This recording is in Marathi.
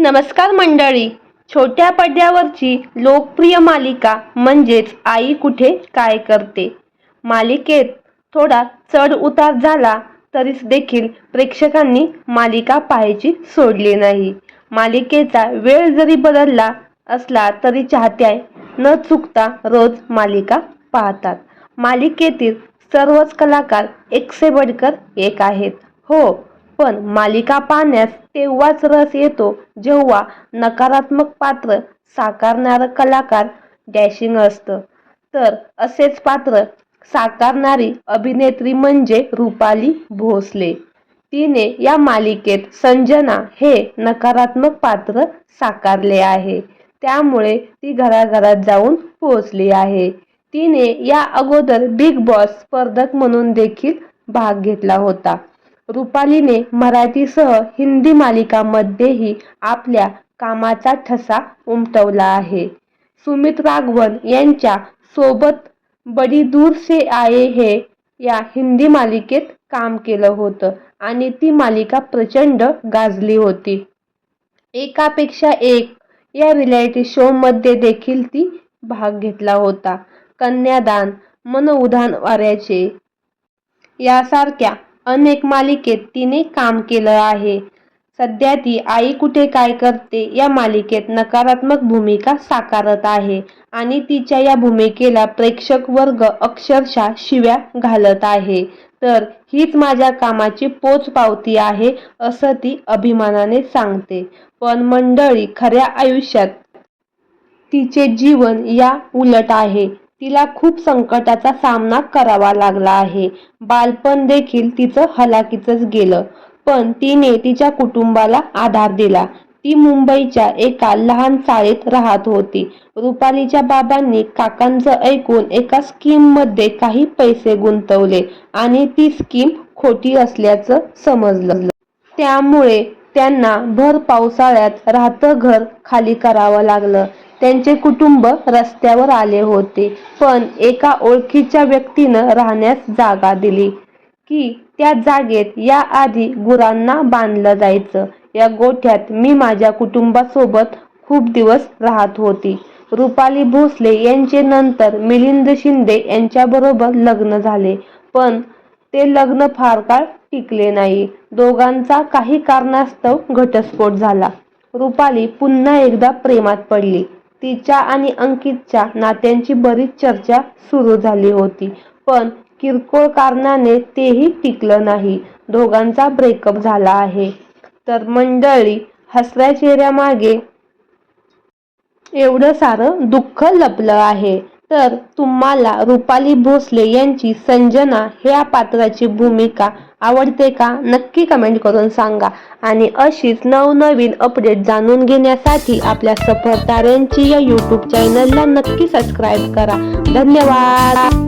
नमस्कार मंडळी. छोट्या पडद्यावरची लोकप्रिय मालिका म्हणजेच आई कुठे काय करते? मालिकेत थोडा चढ उतार झाला तरी देखील प्रेक्षकांनी मालिका पाहायची सोडली नाही. मालिकेचा वेळ जरी बदलला असला तरी चाहत्या न चुकता रोज मालिका पाहतात. मालिकेतील सर्वच कलाकार एक से एक आहेत. हो पण मालिका पाहण्यास तेव्हाच रस येतो जेव्हा नकारात्मक पात्र साकारणारं कलाकार डॅशिंग असतं. तर असेच पात्र साकारणारी अभिनेत्री म्हणजे रुपाली भोसले. तिने या मालिकेत संजना हे नकारात्मक पात्र साकारले आहे. त्यामुळे ती घराघरात जाऊन पोहोचली आहे. तिने या अगोदर बिग बॉस स्पर्धक म्हणून देखील भाग घेतला होता. रुपालीने मराठीसह हिंदी मालिकांमध्येही आपल्या कामाचा ठसा उमटवला आहे. सुमित राघवन यांच्या सोबत बडी दूर से आये हे या हिंदी मालिकेत काम केलं होतं आणि ती मालिका प्रचंड गाजली होती. एकापेक्षा एक या रियालिटी शोमध्ये देखील ती भाग घेतला होता. कन्यादान मन उधान वाऱ्याचे यासारख्या अनेक मालिकेत तिने काम केलं आहे. सध्या ती आई कुठे काय करते या मालिकेत नकारात्मक भूमिका साकारत आहे आणि तिच्या या भूमिकेला प्रेक्षक वर्ग अक्षरशः शिव्या घालत आहे. तर हीच माझ्या कामाची पोच पावती आहे असं ती अभिमानाने सांगते. पण मंडळी खऱ्या आयुष्यात तिचे जीवन या उलट आहे. तिला खूप संकटाचा सामना करावा लागला आहे. बालपण देखील तिचं हलाखीचंच गेलं. पण तिने तिच्या कुटुंबाला आधार दिला. ती मुंबईच्या एका लहान चाळीत राहत होती. रुपालीच्या बाबांनी काकांचं ऐकून एका स्कीममध्ये काही पैसे गुंतवले आणि ती स्कीम खोटी असल्याचं समजलं. त्यामुळे त्यांना भर पावसाळ्यात राहतं घर खाली करावं लागलं. त्यांचे कुटुंब रस्त्यावर आले होते. पण एका ओळखीच्या व्यक्तीनं राहण्यास जागा दिली. की त्या जागेत या आधी गुरांना बांधलं जायचं. या गोठ्यात मी माझ्या कुटुंबासोबत खूप दिवस राहत होती. रुपाली भोसले यांचे नंतर मिलिंद शिंदे यांच्याबरोबर लग्न झाले. पण ते लग्न फार काळ टिकले नाही. दोघांचा काही कारणास्तव घटस्फोट झाला. रुपाली पुन्हा एकदा प्रेमात पडली. तिच्या आणि अंकितच्या नात्यांची बरीच चर्चा सुरू झाली होती. पण किरकोळ कारणाने तेही टिकलं नाही. दोघांचा ब्रेकअप झाला आहे. तर मंडळी हसऱ्या चेहऱ्यामागे एवढं सारं दुःख लपलं आहे. तर तुम्हाला रुपाली भोसले यांची संजना ह्या पात्राची भूमिका आवडते का? नक्की कमेंट करून सांगा. आणि अशीच नवनवीन अपडेट जाणून घेण्यासाठी आपल्या सफर ताऱ्यांची या यूट्यूब चॅनलला नक्की सबस्क्राईब करा. धन्यवाद!